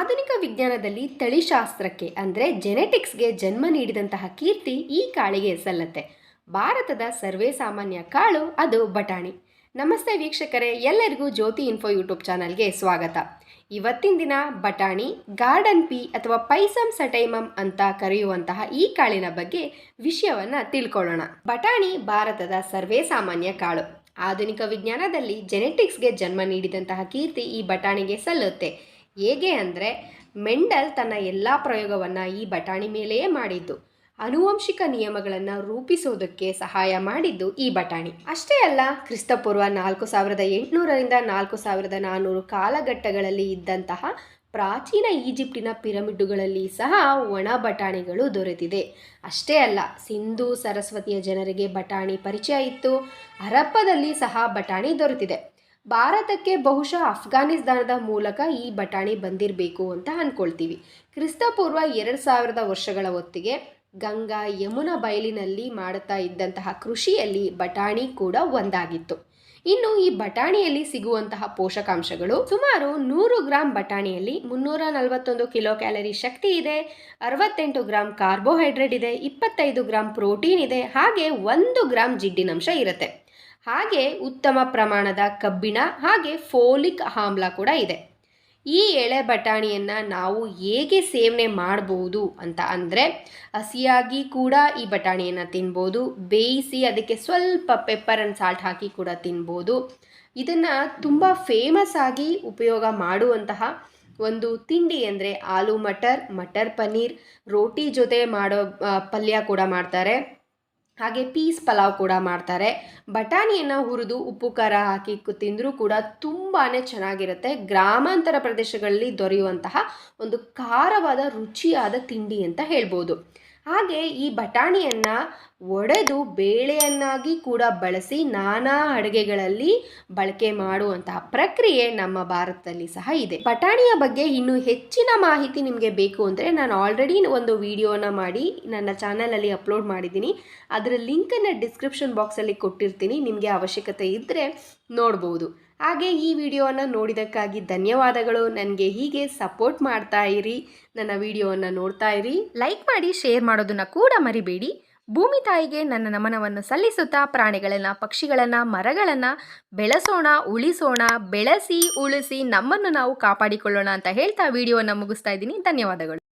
ಆಧುನಿಕ ವಿಜ್ಞಾನದಲ್ಲಿ ತಳಿಶಾಸ್ತ್ರಕ್ಕೆ, ಅಂದರೆ ಜೆನೆಟಿಕ್ಸ್ಗೆ ಜನ್ಮ ನೀಡಿದಂತಹ ಕೀರ್ತಿ ಈ ಕಾಳಿಗೆ ಸಲ್ಲತ್ತೆ. ಭಾರತದ ಸರ್ವೇ ಸಾಮಾನ್ಯ ಕಾಳು ಅದು ಬಟಾಣಿ. ನಮಸ್ತೆ ವೀಕ್ಷಕರೇ, ಎಲ್ಲರಿಗೂ ಜ್ಯೋತಿ ಇನ್ಫೋ ಯೂಟ್ಯೂಬ್ ಚಾನಲ್ಗೆ ಸ್ವಾಗತ. ಇವತ್ತಿನ ದಿನ ಬಟಾಣಿ, ಗಾರ್ಡನ್ ಪಿ ಅಥವಾ ಪೈಸಮ್ ಸಟೈಮಮ್ ಅಂತ ಕರೆಯುವಂತಹ ಈ ಕಾಳಿನ ಬಗ್ಗೆ ವಿಷಯವನ್ನು ತಿಳ್ಕೊಳ್ಳೋಣ. ಬಟಾಣಿ ಭಾರತದ ಸರ್ವೇ ಸಾಮಾನ್ಯ ಕಾಳು. ಆಧುನಿಕ ವಿಜ್ಞಾನದಲ್ಲಿ ಜೆನೆಟಿಕ್ಸ್ಗೆ ಜನ್ಮ ನೀಡಿದಂತಹ ಕೀರ್ತಿ ಈ ಬಟಾಣಿಗೆ ಸಲ್ಲುತ್ತೆ. ಹೇಗೆ ಅಂದರೆ ಮೆಂಡಲ್ ತನ್ನ ಎಲ್ಲ ಪ್ರಯೋಗವನ್ನು ಈ ಬಟಾಣಿ ಮೇಲೆಯೇ ಮಾಡಿದ್ದು. ಆನುವಂಶಿಕ ನಿಯಮಗಳನ್ನು ರೂಪಿಸೋದಕ್ಕೆ ಸಹಾಯ ಮಾಡಿದ್ದು ಈ ಬಟಾಣಿ. ಅಷ್ಟೇ ಅಲ್ಲ, ಕ್ರಿಸ್ತಪೂರ್ವ ನಾಲ್ಕು ಸಾವಿರದ ಎಂಟುನೂರರಿಂದ ನಾಲ್ಕು ಸಾವಿರದ ನಾನ್ನೂರು ಕಾಲಘಟ್ಟಗಳಲ್ಲಿ ಇದ್ದಂತಹ ಪ್ರಾಚೀನ ಈಜಿಪ್ಟಿನ ಪಿರಮಿಡ್ಡುಗಳಲ್ಲಿ ಸಹ ಒಣ ಬಟಾಣಿಗಳು ದೊರೆತಿದೆ. ಅಷ್ಟೇ ಅಲ್ಲ, ಸಿಂಧೂ ಸರಸ್ವತಿಯ ಜನರಿಗೆ ಬಟಾಣಿ ಪರಿಚಯ ಇತ್ತು. ಹರಪ್ಪದಲ್ಲಿ ಸಹ ಬಟಾಣಿ ದೊರೆತಿದೆ. ಭಾರತಕ್ಕೆ ಬಹುಶಃ ಅಫ್ಘಾನಿಸ್ತಾನದ ಮೂಲಕ ಈ ಬಟಾಣಿ ಬಂದಿರಬೇಕು ಅಂತ ಅಂದ್ಕೊಳ್ತೀವಿ ಕ್ರಿಸ್ತಪೂರ್ವ ಎರಡು ಸಾವಿರದ ವರ್ಷಗಳ ಹೊತ್ತಿಗೆ ಗಂಗಾ ಯಮುನಾ ಬಯಲಿನಲ್ಲಿ ಮಾಡುತ್ತಾ ಇದ್ದಂತಹ ಕೃಷಿಯಲ್ಲಿ ಬಟಾಣಿ ಕೂಡ ಒಂದಾಗಿತ್ತು. ಇನ್ನು ಈ ಬಟಾಣಿಯಲ್ಲಿ ಸಿಗುವಂತಹ ಪೋಷಕಾಂಶಗಳು ಸುಮಾರು ನೂರು ಗ್ರಾಂ ಬಟಾಣಿಯಲ್ಲಿ ಮುನ್ನೂರ ನಲವತ್ತೊಂದು ಕಿಲೋ ಕ್ಯಾಲರಿ ಶಕ್ತಿ ಇದೆ, ಅರವತ್ತೆಂಟು ಗ್ರಾಂ ಕಾರ್ಬೋಹೈಡ್ರೇಟ್ ಇದೆ, ಇಪ್ಪತ್ತೈದು ಗ್ರಾಂ ಪ್ರೋಟೀನ್ ಇದೆ, ಹಾಗೆ ಒಂದು ಗ್ರಾಂ ಜಿಡ್ಡಿನಂಶ ಇರುತ್ತೆ. ಹಾಗೆ ಉತ್ತಮ ಪ್ರಮಾಣದ ಕಬ್ಬಿಣ ಹಾಗೆ ಫೋಲಿಕ್ ಆಮ್ಲ ಕೂಡ ಇದೆ. ಈ ಎಳೆ ಬಟಾಣಿಯನ್ನು ನಾವು ಹೇಗೆ ಸೇವನೆ ಮಾಡ್ಬೋದು ಅಂತ ಅಂದರೆ ಹಸಿಯಾಗಿ ಕೂಡ ಈ ಬಟಾಣಿಯನ್ನು ತಿನ್ಬೋದು, ಬೇಯಿಸಿ ಅದಕ್ಕೆ ಸ್ವಲ್ಪ ಪೆಪ್ಪರ್ ಆ್ಯಂಡ್ ಸಾಲ್ಟ್ ಹಾಕಿ ಕೂಡ ತಿನ್ಬೋದು. ಇದನ್ನು ತುಂಬ ಫೇಮಸ್ ಆಗಿ ಉಪಯೋಗ ಮಾಡುವಂತಹ ಒಂದು ತಿಂಡಿ ಅಂದರೆ ಆಲೂ ಮಟರ್ ಮಟರ್ ಪನ್ನೀರ್, ರೋಟಿ ಜೊತೆ ಮಾಡೋ ಪಲ್ಯ ಕೂಡ ಮಾಡ್ತಾರೆ. ಹಾಗೆ ಪೀಸ್ ಪಲಾವ್ ಕೂಡ ಮಾಡ್ತಾರೆ. ಬಟಾಣಿಯನ್ನು ಹುರಿದು ಉಪ್ಪು, ಖಾರ ಹಾಕಿ ತಿಂದರೂ ಕೂಡ ತುಂಬಾ ಚೆನ್ನಾಗಿರುತ್ತೆ. ಗ್ರಾಮಾಂತರ ಪ್ರದೇಶಗಳಲ್ಲಿ ದೊರೆಯುವಂತಹ ಒಂದು ಖಾರವಾದ, ರುಚಿಯಾದ ತಿಂಡಿ ಅಂತ ಹೇಳ್ಬೋದು. ಹಾಗೆ ಈ ಬಟಾಣಿಯನ್ನು ಒಡೆದು ಬೇಳೆಯನ್ನಾಗಿ ಕೂಡ ಬಳಸಿ ನಾನಾ ಅಡುಗೆಗಳಲ್ಲಿ ಬಳಕೆ ಮಾಡುವಂತಹ ಪ್ರಕ್ರಿಯೆ ನಮ್ಮ ಭಾರತದಲ್ಲಿ ಸಹ ಇದೆ. ಬಟಾಣಿಯ ಬಗ್ಗೆ ಇನ್ನೂ ಹೆಚ್ಚಿನ ಮಾಹಿತಿ ನಿಮಗೆ ಬೇಕು ಅಂದರೆ ನಾನು ಆಲ್ರೆಡಿ ಒಂದು ವಿಡಿಯೋನ ಮಾಡಿ ನನ್ನ ಚಾನಲಲ್ಲಿ ಅಪ್ಲೋಡ್ ಮಾಡಿದ್ದೀನಿ. ಅದರ ಲಿಂಕನ್ನು ಡಿಸ್ಕ್ರಿಪ್ಷನ್ ಬಾಕ್ಸಲ್ಲಿ ಕೊಟ್ಟಿರ್ತೀನಿ. ನಿಮಗೆ ಅವಶ್ಯಕತೆ ಇದ್ದರೆ ನೋಡ್ಬೋದು. ಹಾಗೆ ಈ ವಿಡಿಯೋವನ್ನು ನೋಡಿದ್ದಕ್ಕಾಗಿ ಧನ್ಯವಾದಗಳು. ನನಗೆ ಹೀಗೆ ಸಪೋರ್ಟ್ ಮಾಡ್ತಾ ಇರಿ. ನನ್ನ ವಿಡಿಯೋವನ್ನು ನೋಡ್ತಾ ಇರಿ. ಲೈಕ್ ಮಾಡಿ ಶೇರ್ ಮಾಡೋದನ್ನು ಕೂಡ ಮರಿಬೇಡಿ. ಭೂಮಿ ತಾಯಿಗೆ ನನ್ನ ನಮನವನ್ನು ಸಲ್ಲಿಸುತ್ತಾ ಪ್ರಾಣಿಗಳನ್ನು, ಪಕ್ಷಿಗಳನ್ನು, ಮರಗಳನ್ನು ಬೆಳೆಸೋಣ, ಉಳಿಸೋಣ, ಬೆಳೆಸಿ, ಉಳಿಸಿ ನಮ್ಮನ್ನು ನಾವು ಕಾಪಾಡಿಕೊಳ್ಳೋಣ ಅಂತ ಹೇಳ್ತಾ ವಿಡಿಯೋವನ್ನು ಮುಗಿಸ್ತಾ ಇದ್ದೀನಿ. ಧನ್ಯವಾದಗಳು.